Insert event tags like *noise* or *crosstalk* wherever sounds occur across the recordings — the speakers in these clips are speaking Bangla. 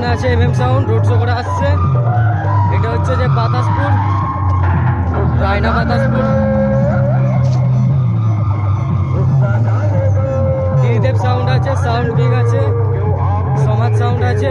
সামনে আছে M M sound road show করে আসছে। এটা হচ্ছে যে বাতাসপুর, রায়না বাতাসপুর। ত্রিদেব সাউন্ড আছে সাউন্ড বিগ আছে, সমাজ সাউন্ড আছে।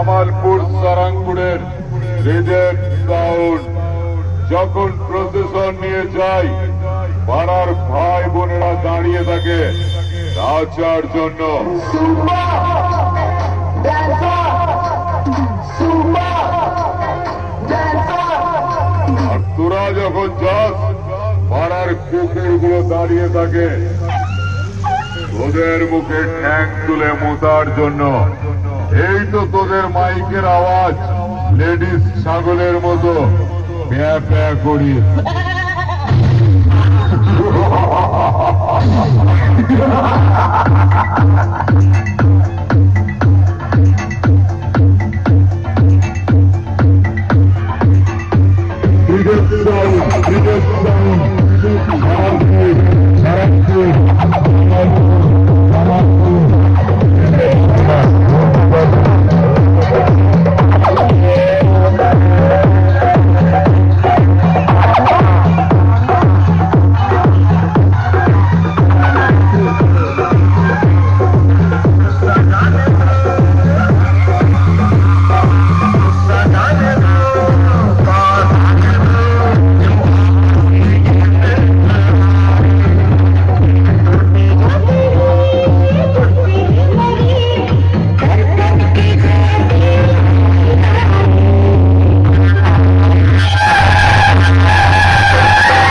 জামালপুর সারাংপুরের রিজের সাউন্ড যখন প্রসেসন নিয়ে যায় পাড়ার ভাই বোনেরা দাঁড়িয়ে থাকে নাচার জন্য। আর তোরা যখন যাস পাড়ার কুকুরগুলো দাঁড়িয়ে থাকে। তোদের মুখে ঠ্যাং তুলে মোতার জন্য। এই তো তোদের মাইকের আওয়াজ। লেডিস ছাগলের মতো। প্যা প্যা করি। *laughs*